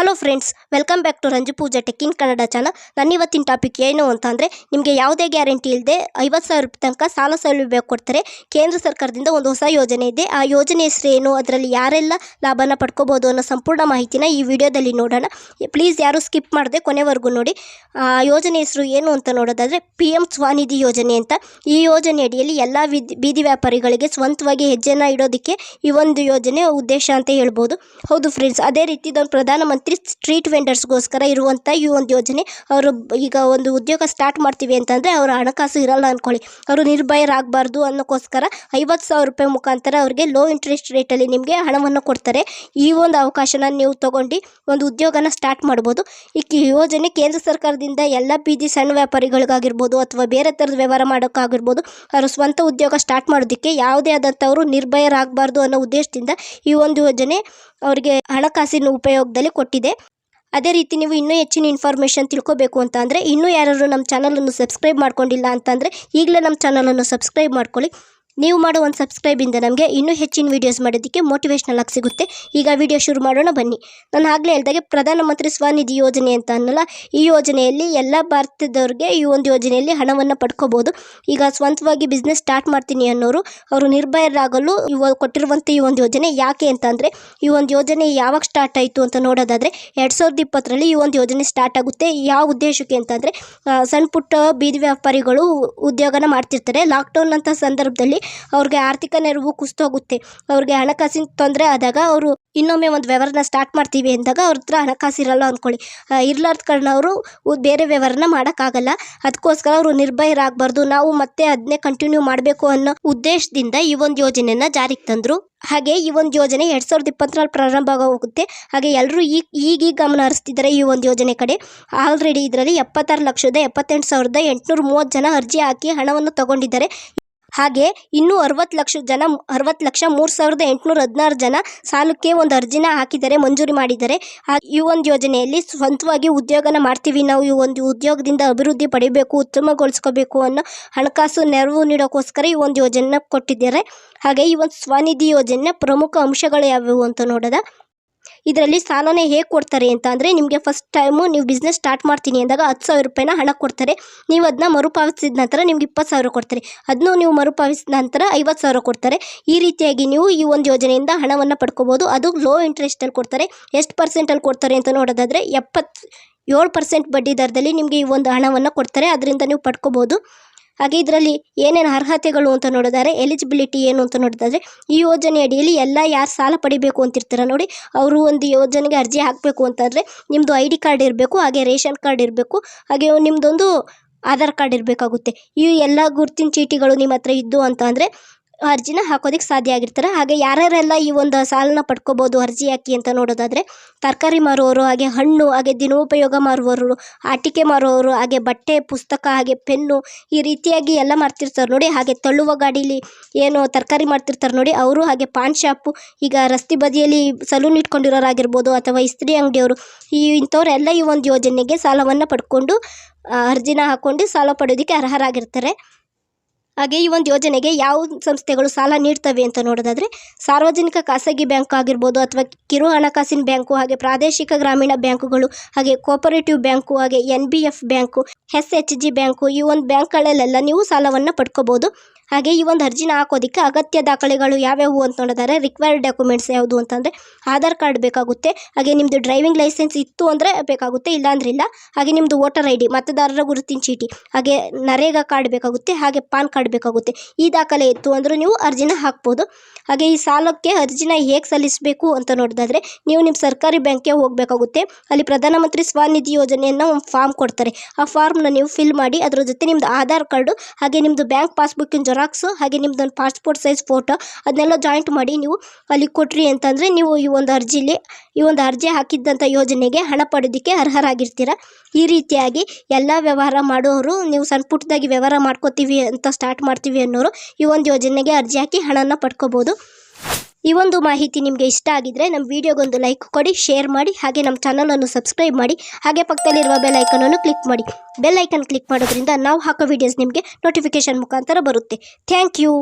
Hello friends welcome back to Ranju Pooja tech in Kannada channel ನನ್ನ ಇವತ್ತಿನ topic ಏನು ಅಂತಂದರೆ ನಿಮಗೆ ಯಾವುದೇ ಗ್ಯಾರಂಟಿ ಇಲ್ಲದೆ ಐವತ್ತು ಸಾವಿರ ರೂಪಾಯಿ ತನಕ ಸಾಲ ಸೌಲಭ್ಯ ಕೊಡ್ತಾರೆ. ಕೇಂದ್ರ ಸರ್ಕಾರದಿಂದ ಒಂದು ಹೊಸ ಯೋಜನೆ ಇದೆ. ಆ ಯೋಜನೆ ಹೆಸರು ಏನು, ಅದರಲ್ಲಿ ಯಾರೆಲ್ಲ ಲಾಭನ ಪಡ್ಕೋಬೋದು ಅನ್ನೋ ಸಂಪೂರ್ಣ ಮಾಹಿತಿನ ಈ ವಿಡಿಯೋದಲ್ಲಿ ನೋಡೋಣ. ಪ್ಲೀಸ್ ಯಾರು ಸ್ಕಿಪ್ ಮಾಡದೆ, ಕೊನೆವರೆಗೂ ನೋಡಿ. ಆ ಯೋಜನೆ ಹೆಸರು ಏನು ಅಂತ ನೋಡೋದಾದರೆ ಪಿ ಎಂ ಸ್ವಾನಿಧಿ ಯೋಜನೆ ಅಂತ. ಈ ಯೋಜನೆ ಅಡಿಯಲ್ಲಿ ಎಲ್ಲ ಬೀದಿ ವ್ಯಾಪಾರಿಗಳಿಗೆ ಸ್ವಂತವಾಗಿ ಹೆಜ್ಜೆನ ಇಡೋದಕ್ಕೆ ಈ ಒಂದು ಯೋಜನೆ ಉದ್ದೇಶ ಅಂತ ಹೇಳ್ಬೋದು. ಹೌದು ಫ್ರೆಂಡ್ಸ್ ಅದೇ ರೀತಿ ಇದೊಂದು ಪ್ರಧಾನಮಂತ್ರಿ ಸ್ಟ್ರೀಟ್ ವೆಂಡರ್ಸ್ಗೋಸ್ಕರ ಇರುವಂಥ ಈ ಒಂದು ಯೋಜನೆ. ಅವರು ಈಗ ಒಂದು ಉದ್ಯೋಗ ಸ್ಟಾರ್ಟ್ ಮಾಡ್ತೀವಿ ಅಂತಂದರೆ ಅವರ ಹಣಕಾಸು ಇರಲ್ಲ ಅಂದ್ಕೊಳ್ಳಿ ಅವರು ನಿರ್ಭಯರಾಗಬಾರ್ದು ಅನ್ನೋಕ್ಕೋಸ್ಕರ ಐವತ್ತು ಸಾವಿರ ರೂಪಾಯಿ ಮುಖಾಂತರ ಅವರಿಗೆ ಲೋ ಇಂಟ್ರೆಸ್ಟ್ ರೇಟಲ್ಲಿ ನಿಮಗೆ ಹಣವನ್ನು ಕೊಡ್ತಾರೆ. ಈ ಒಂದು ಅವಕಾಶನ ನೀವು ತಗೊಂಡು ಒಂದು ಉದ್ಯೋಗನ ಸ್ಟಾರ್ಟ್ ಮಾಡ್ಬೋದು. ಈ ಯೋಜನೆ ಕೇಂದ್ರ ಸರ್ಕಾರದಿಂದ ಎಲ್ಲ ಬೀದಿ ಸಣ್ಣ ವ್ಯಾಪಾರಿಗಳಿಗಾಗಿರ್ಬೋದು ಅಥವಾ ಬೇರೆ ಥರದ ವ್ಯವಹಾರ ಮಾಡೋಕ್ಕಾಗಿರ್ಬೋದು, ಅವರು ಸ್ವಂತ ಉದ್ಯೋಗ ಸ್ಟಾರ್ಟ್ ಮಾಡೋದಕ್ಕೆ ಯಾವುದೇ ಆದಂಥವರು ನಿರ್ಭಯರಾಗಬಾರ್ದು ಅನ್ನೋ ಉದ್ದೇಶದಿಂದ ಈ ಒಂದು ಯೋಜನೆ ಅವರಿಗೆ ಹಣಕಾಸಿನ ಉಪಯೋಗದಲ್ಲಿ ಕೊಟ್ಟಿದೆ. ಅದೇ ರೀತಿ ನೀವು ಇನ್ನೂ ಹೆಚ್ಚಿನ ಇನ್ಫಾರ್ಮೇಷನ್ ತಿಳ್ಕೊಬೇಕು ಅಂತ ಅಂದರೆ ಇನ್ನೂ ಯಾರಾದರೂ ನಮ್ಮ ಚಾನಲನ್ನು ಸಬ್ಸ್ಕ್ರೈಬ್ ಮಾಡ್ಕೊಂಡಿಲ್ಲ ಅಂತಂದರೆ ಈಗಲೇ ನಮ್ಮ ಚಾನಲನ್ನು ಸಬ್ಸ್ಕ್ರೈಬ್ ಮಾಡ್ಕೊಳ್ಳಿ. ನೀವು ಮಾಡೋ ಒಂದು ಸಬ್ಸ್ಕ್ರೈಬಿಂದ ನಮಗೆ ಇನ್ನೂ ಹೆಚ್ಚಿನ ವೀಡಿಯೋಸ್ ಮಾಡೋದಕ್ಕೆ ಮೋಟಿವೇಶ್ನಲ್ ಆಗಿ ಸಿಗುತ್ತೆ. ಈಗ ವಿಡಿಯೋ ಶುರು ಮಾಡೋಣ, ಬನ್ನಿ. ನಾನು ಆಗಲೇ ಹೇಳ್ದಾಗೆ ಪ್ರಧಾನಮಂತ್ರಿ ಸ್ವನಿಧಿ ಯೋಜನೆ ಅಂತ ಅನ್ನಲ್ಲ, ಈ ಯೋಜನೆಯಲ್ಲಿ ಎಲ್ಲ ಭಾರತದವ್ರಿಗೆ ಈ ಒಂದು ಯೋಜನೆಯಲ್ಲಿ ಹಣವನ್ನು ಪಡ್ಕೋಬೋದು. ಈಗ ಸ್ವಂತವಾಗಿ ಬಿಸ್ನೆಸ್ ಸ್ಟಾರ್ಟ್ ಮಾಡ್ತೀನಿ ಅನ್ನೋರು, ಅವರು ನಿರ್ಭಯರಾಗಲು ಇವ ಕೊಟ್ಟಿರುವಂಥ ಈ ಒಂದು ಯೋಜನೆ ಯಾಕೆ ಅಂತಂದರೆ ಈ ಒಂದು ಯೋಜನೆ ಯಾವಾಗ ಸ್ಟಾರ್ಟ್ ಆಯಿತು ಅಂತ ನೋಡೋದಾದರೆ, ಎರಡು ಸಾವಿರದ ಇಪ್ಪತ್ತರಲ್ಲಿ ಈ ಒಂದು ಯೋಜನೆ ಸ್ಟಾರ್ಟ್ ಆಗುತ್ತೆ. ಯಾವ ಉದ್ದೇಶಕ್ಕೆ ಅಂತಂದರೆ ಸಣ್ಣ ಪುಟ್ಟ ಬೀದಿ ವ್ಯಾಪಾರಿಗಳು ಉದ್ಯೋಗನ ಮಾಡ್ತಿರ್ತಾರೆ. ಲಾಕ್ಡೌನ್ ಅಂತ ಸಂದರ್ಭದಲ್ಲಿ ಅವ್ರಿಗೆ ಆರ್ಥಿಕ ನೆರವು ಕುಸಿದೋಗುತ್ತೆ. ಅವ್ರಿಗೆ ಹಣಕಾಸಿನ ತೊಂದರೆ ಆದಾಗ ಅವರು ಇನ್ನೊಮ್ಮೆ ಒಂದು ವ್ಯವಹಾರನ ಸ್ಟಾರ್ಟ್ ಮಾಡ್ತೀವಿ ಅಂದಾಗ ಅವ್ರ ಹತ್ರ ಹಣಕಾಸು ಇರಲ್ಲ ಅಂದ್ಕೊಳ್ಳಿ ಇರ್ಲಾರ್ದ ಕಾರಣ ಅವರು ಬೇರೆ ವ್ಯವಹಾರನ ಮಾಡೋಕ್ಕಾಗಲ್ಲ. ಅದಕ್ಕೋಸ್ಕರ ಅವರು ನಿರ್ಭಯರಾಗಬಾರ್ದು. ನಾವು ಮತ್ತೆ ಅದನ್ನೇ ಕಂಟಿನ್ಯೂ ಮಾಡಬೇಕು ಅನ್ನೋ ಉದ್ದೇಶದಿಂದ ಈ ಒಂದು ಯೋಜನೆನ ಜಾರಿಗೆ ತಂದರು. ಹಾಗೆ ಈ ಒಂದು ಯೋಜನೆ ಎರಡು ಸಾವಿರದ ಇಪ್ಪತ್ತರಲ್ಲಿ ಪ್ರಾರಂಭ ಆಗೋಗುತ್ತೆ ಹಾಗೆ ಎಲ್ಲರೂ ಈಗ ಈಗೀಗ ಗಮನ ಹರಿಸ್ತಿದ್ದಾರೆ ಈ ಒಂದು ಯೋಜನೆ ಕಡೆ. ಆಲ್ರೆಡಿ ಇದರಲ್ಲಿ ಎಪ್ಪತ್ತಾರು ಲಕ್ಷದ ಎಪ್ಪತ್ತೆಂಟು ಸಾವಿರದ ಎಂಟುನೂರ ಮೂವತ್ತು ಜನ ಅರ್ಜಿ ಹಾಕಿ ಹಣವನ್ನು ತಗೊಂಡಿದ್ದಾರೆ. ಹಾಗೆ ಇನ್ನೂ ಅರವತ್ತು ಲಕ್ಷ ಜನ, ಅರವತ್ತು ಲಕ್ಷ ಮೂರು ಸಾವಿರದ ಎಂಟುನೂರ ಹದಿನಾರು ಜನ ಸಾಲಕ್ಕೆ ಒಂದು ಅರ್ಜಿನ ಹಾಕಿದ್ದಾರೆ ಮಂಜೂರಿ ಮಾಡಿದ್ದಾರೆ ಆ- ಈ ಒಂದು ಯೋಜನೆಯಲ್ಲಿ ಸ್ವಂತವಾಗಿ ಉದ್ಯೋಗನ ಮಾಡ್ತೀವಿ. ನಾವು ಈ ಒಂದು ಉದ್ಯೋಗದಿಂದ ಅಭಿವೃದ್ಧಿ ಪಡಿಬೇಕು, ಉತ್ತಮಗೊಳಿಸ್ಕೋಬೇಕು ಅನ್ನೋ ಹಣಕಾಸು ನೆರವು ನೀಡೋಕ್ಕೋಸ್ಕರ ಈ ಒಂದು ಯೋಜನೆ ಕೊಟ್ಟಿದ್ದಾರೆ. ಹಾಗೆ ಈ ಒಂದು ಸ್ವನಿಧಿ ಯೋಜನೆಯ ಪ್ರಮುಖ ಅಂಶಗಳು ಯಾವುವು ಅಂತ ನೋಡೋದ? ಇದರಲ್ಲಿ ಸಾಲನೇ ಹೇಗೆ ಕೊಡ್ತಾರೆ ಅಂತ ಅಂದರೆ ನಿಮಗೆ ಫಸ್ಟ್ ಟೈಮು ನೀವು ಬಿಸ್ನೆಸ್ ಸ್ಟಾರ್ಟ್ ಮಾಡ್ತೀನಿ ಅಂದಾಗ ಹತ್ತು ಸಾವಿರ ರೂಪಾಯಿನ ಹಣ ಕೊಡ್ತಾರೆ. ನೀವು ಅದನ್ನ ಮರುಪಾವತಿಸಿದ ನಂತರ ನಿಮ್ಗೆ ಇಪ್ಪತ್ತು ಸಾವಿರ ಕೊಡ್ತಾರೆ. ಅದನ್ನು ನೀವು ಮರುಪಾವತಿಸಿದ ನಂತರ ಐವತ್ತು ಸಾವಿರ ಕೊಡ್ತಾರೆ. ಈ ರೀತಿಯಾಗಿ ನೀವು ಈ ಒಂದು ಯೋಜನೆಯಿಂದ ಹಣವನ್ನು ಪಡ್ಕೋಬೋದು. ಅದು ಲೋ ಇಂಟ್ರೆಸ್ಟಲ್ಲಿ ಕೊಡ್ತಾರೆ. ಎಷ್ಟು ಪರ್ಸೆಂಟಲ್ಲಿ ಕೊಡ್ತಾರೆ ಅಂತ ನೋಡೋದಾದರೆ ಎಪ್ಪತ್ತು ಏಳು ಪರ್ಸೆಂಟ್ ಬಡ್ಡಿ ದರದಲ್ಲಿ ನಿಮಗೆ ಈ ಒಂದು ಹಣವನ್ನು ಕೊಡ್ತಾರೆ. ಅದರಿಂದ ನೀವು ಪಡ್ಕೋಬೋದು. ಹಾಗೆ ಇದರಲ್ಲಿ ಏನೇನು ಅರ್ಹತೆಗಳು ಅಂತ ನೋಡಿದರೆ ಎಲಿಜಿಬಿಲಿಟಿ ಏನು ಅಂತ ನೋಡಿದ್ರೆ ಈ ಯೋಜನೆ ಅಡಿಯಲ್ಲಿ ಎಲ್ಲ ಯಾರು ಸಾಲ ಪಡಿಬೇಕು ಅಂತಿರ್ತಾರ ನೋಡಿ, ಅವರು ಒಂದು ಯೋಜನೆಗೆ ಅರ್ಜಿ ಹಾಕಬೇಕು ಅಂತಂದರೆ ನಿಮ್ಮದು ಐ ಡಿ ಕಾರ್ಡ್ ಇರಬೇಕು, ಹಾಗೆ ರೇಷನ್ ಕಾರ್ಡ್ ಇರಬೇಕು, ಹಾಗೆ ನಿಮ್ಮದೊಂದು ಆಧಾರ್ ಕಾರ್ಡ್ ಇರಬೇಕಾಗುತ್ತೆ. ಈ ಎಲ್ಲ ಗುರುತಿನ ಚೀಟಿಗಳು ನಿಮ್ಮ ಹತ್ರ ಇದ್ದು ಅಂತ ಅಂದರೆ ಅರ್ಜಿನ ಹಾಕೋದಕ್ಕೆ ಸಾಧ್ಯ ಆಗಿರ್ತಾರೆ. ಹಾಗೆ ಯಾರ್ಯಾರೆಲ್ಲ ಈ ಒಂದು ಸಾಲನ ಪಡ್ಕೋಬೋದು ಅರ್ಜಿ ಹಾಕಿ ಅಂತ ನೋಡೋದಾದರೆ, ತರಕಾರಿ ಮಾರುವವರು, ಹಾಗೆ ಹಣ್ಣು, ಹಾಗೆ ದಿನೋಪಯೋಗ ಮಾರುವವರು, ಆಟಿಕೆ ಮಾರುವವರು, ಹಾಗೆ ಬಟ್ಟೆ, ಪುಸ್ತಕ, ಹಾಗೆ ಪೆನ್ನು ಈ ರೀತಿಯಾಗಿ ಎಲ್ಲ ಮಾಡ್ತಿರ್ತಾರೆ ನೋಡಿ. ಹಾಗೆ ತಳ್ಳುವ ಗಾಡೀಲಿ ಏನು ತರಕಾರಿ ಮಾಡ್ತಿರ್ತಾರೆ ನೋಡಿ. ಅವರು ಹಾಗೆ ಪಾನ್ ಶಾಪು, ಈಗ ರಸ್ತೆ ಬದಿಯಲ್ಲಿ ಸಲೂನ್ ಇಟ್ಕೊಂಡಿರೋರಾಗಿರ್ಬೋದು ಅಥವಾ ಇಸ್ತ್ರಿ ಅಂಗಡಿಯವರು, ಈ ಇಂಥವರೆಲ್ಲ ಈ ಒಂದು ಯೋಜನೆಗೆ ಸಾಲವನ್ನು ಪಡ್ಕೊಂಡು ಅರ್ಜಿನ ಹಾಕ್ಕೊಂಡು ಸಾಲ ಪಡೆಯೋದಕ್ಕೆ ಅರ್ಹರಾಗಿರ್ತಾರೆ. ಹಾಗೆ ಈ ಒಂದು ಯೋಜನೆಗೆ ಯಾವ ಸಂಸ್ಥೆಗಳು ಸಾಲ ನೀಡ್ತವೆ ಅಂತ ನೋಡೋದಾದರೆ ಸಾರ್ವಜನಿಕ ಖಾಸಗಿ ಬ್ಯಾಂಕ್ ಆಗಿರ್ಬೋದು ಅಥವಾ ಕಿರು ಹಣಕಾಸಿನ ಬ್ಯಾಂಕು ಹಾಗೆ ಪ್ರಾದೇಶಿಕ ಗ್ರಾಮೀಣ ಬ್ಯಾಂಕುಗಳು ಹಾಗೆ ಕೋಪರೇಟಿವ್ ಬ್ಯಾಂಕು ಹಾಗೆ N B F bank S H G bank, ಈ ಒಂದು ಬ್ಯಾಂಕ್ಗಳಲ್ಲೆಲ್ಲ ನೀವು ಸಾಲವನ್ನು ಪಡ್ಕೋಬೋದು. ಹಾಗೆ ಈ ಒಂದು ಅರ್ಜಿನ ಹಾಕೋದಕ್ಕೆ ಅಗತ್ಯ ದಾಖಲೆಗಳು ಯಾವ್ಯಾವು ಅಂತ ನೋಡಿದರೆ ರಿಕ್ವೈರ್ಡ್ ಡಾಕ್ಯುಮೆಂಟ್ಸ್ ಯಾವುದು ಅಂತಂದರೆ ಆಧಾರ್ ಕಾರ್ಡ್ ಬೇಕಾಗುತ್ತೆ, ಹಾಗೆ ನಿಮ್ಮದು ಡ್ರೈವಿಂಗ್ ಲೈಸೆನ್ಸ್ ಇತ್ತು ಅಂದರೆ ಬೇಕಾಗುತ್ತೆ, ಇಲ್ಲಾಂದ್ರೆ ಇಲ್ಲ. ಹಾಗೆ ನಿಮ್ಮದು ವೋಟರ್ ಐ ಡಿ ಮತದಾರರ ಗುರುತಿನ ಚೀಟಿ, ಹಾಗೆ ನರೇಗಾ ಕಾರ್ಡ್ ಬೇಕಾಗುತ್ತೆ, ಹಾಗೆ ಪಾನ್ ಕಾರ್ಡ್ ಬೇಕಾಗುತ್ತೆ. ಈ ದಾಖಲೆ ಇತ್ತು ಅಂದರೂ ನೀವು ಅರ್ಜಿನ ಹಾಕ್ಬೋದು. ಹಾಗೆ ಈ ಸಾಲಕ್ಕೆ ಅರ್ಜಿನ ಹೇಗೆ ಸಲ್ಲಿಸಬೇಕು ಅಂತ ನೋಡೋದಾದರೆ ನೀವು ನಿಮ್ಮ ಸರ್ಕಾರಿ ಬ್ಯಾಂಕ್ಗೆ ಹೋಗಬೇಕಾಗುತ್ತೆ. ಅಲ್ಲಿ ಪ್ರಧಾನಮಂತ್ರಿ ಸ್ವನಿಧಿ ಯೋಜನೆಯನ್ನು ಒಂದು ಫಾರ್ಮ್ ಕೊಡ್ತಾರೆ. ಆ ಫಾರ್ಮ್ನ ನೀವು ಫಿಲ್ ಮಾಡಿ, ಅದರ ಜೊತೆ ನಿಮ್ಮದು ಆಧಾರ್ ಕಾರ್ಡು, ಹಾಗೆ ನಿಮ್ಮದು ಬ್ಯಾಂಕ್ ಪಾಸ್ಬುಕ್ಕಿನ ಜೆರಾಕ್ಸು ಹಾಗೆ ನಿಮ್ಮದೊಂದು ಪಾಸ್ಪೋರ್ಟ್ ಸೈಜ್ ಫೋಟೋ ಅದನ್ನೆಲ್ಲ ಜಾಯಿಂಟ್ ಮಾಡಿ ನೀವು ಅಲ್ಲಿ ಕೊಟ್ರಿ ಅಂತಂದರೆ ನೀವು ಈ ಒಂದು ಅರ್ಜಿಲಿ, ಈ ಒಂದು ಅರ್ಜಿ ಹಾಕಿದ್ದಂಥ ಯೋಜನೆಗೆ ಹಣ ಪಡೆಯೋದಕ್ಕೆ ಅರ್ಹರಾಗಿರ್ತೀರ. ಈ ರೀತಿಯಾಗಿ ಎಲ್ಲ ವ್ಯವಹಾರ ಮಾಡೋರು, ನೀವು ಸಣ್ಣ ಪುಟ್ಟದಾಗಿ ವ್ಯವಹಾರ ಮಾಡ್ಕೋತೀವಿ ಅಂತ ಸ್ಟಾರ್ಟ್ ಮಾಡ್ತೀವಿ ಅನ್ನೋರು ಈ ಒಂದು ಯೋಜನೆಗೆ ಅರ್ಜಿ ಹಾಕಿ ಹಣನ ಪಡ್ಕೋಬೋದು. ಈ ಒಂದು ಮಾಹಿತಿ ನಿಮಗೆ ಇಷ್ಟ ಆಗಿದ್ರೆ ನಮ್ಮ ವಿಡಿಯೋಗೊಂದು ಲೈಕ್ ಕೊಡಿ ಶೇರ್ ಮಾಡಿ, ಹಾಗೆ ನಮ್ಮ ಚಾನಲನ್ನು ಸಬ್ಸ್ಕ್ರೈಬ್ ಮಾಡಿ, ಹಾಗೆ ಪಕ್ಕದಲ್ಲಿರುವ ಬೆಲ್ ಅನ್ನು ಕ್ಲಿಕ್ ಮಾಡಿ. ಬೆಲ್ ಐಕನ್ ಕ್ಲಿಕ್ ಮಾಡೋದ್ರಿಂದ ನಾವು ಹಾಕೋ ವಿಡಿಯೋಸ್ ನಿಮಗೆ ನೋಟಿಫಿಕೇಶನ್ ಮುಖಾಂತರ ಬರುತ್ತೆ. Thank you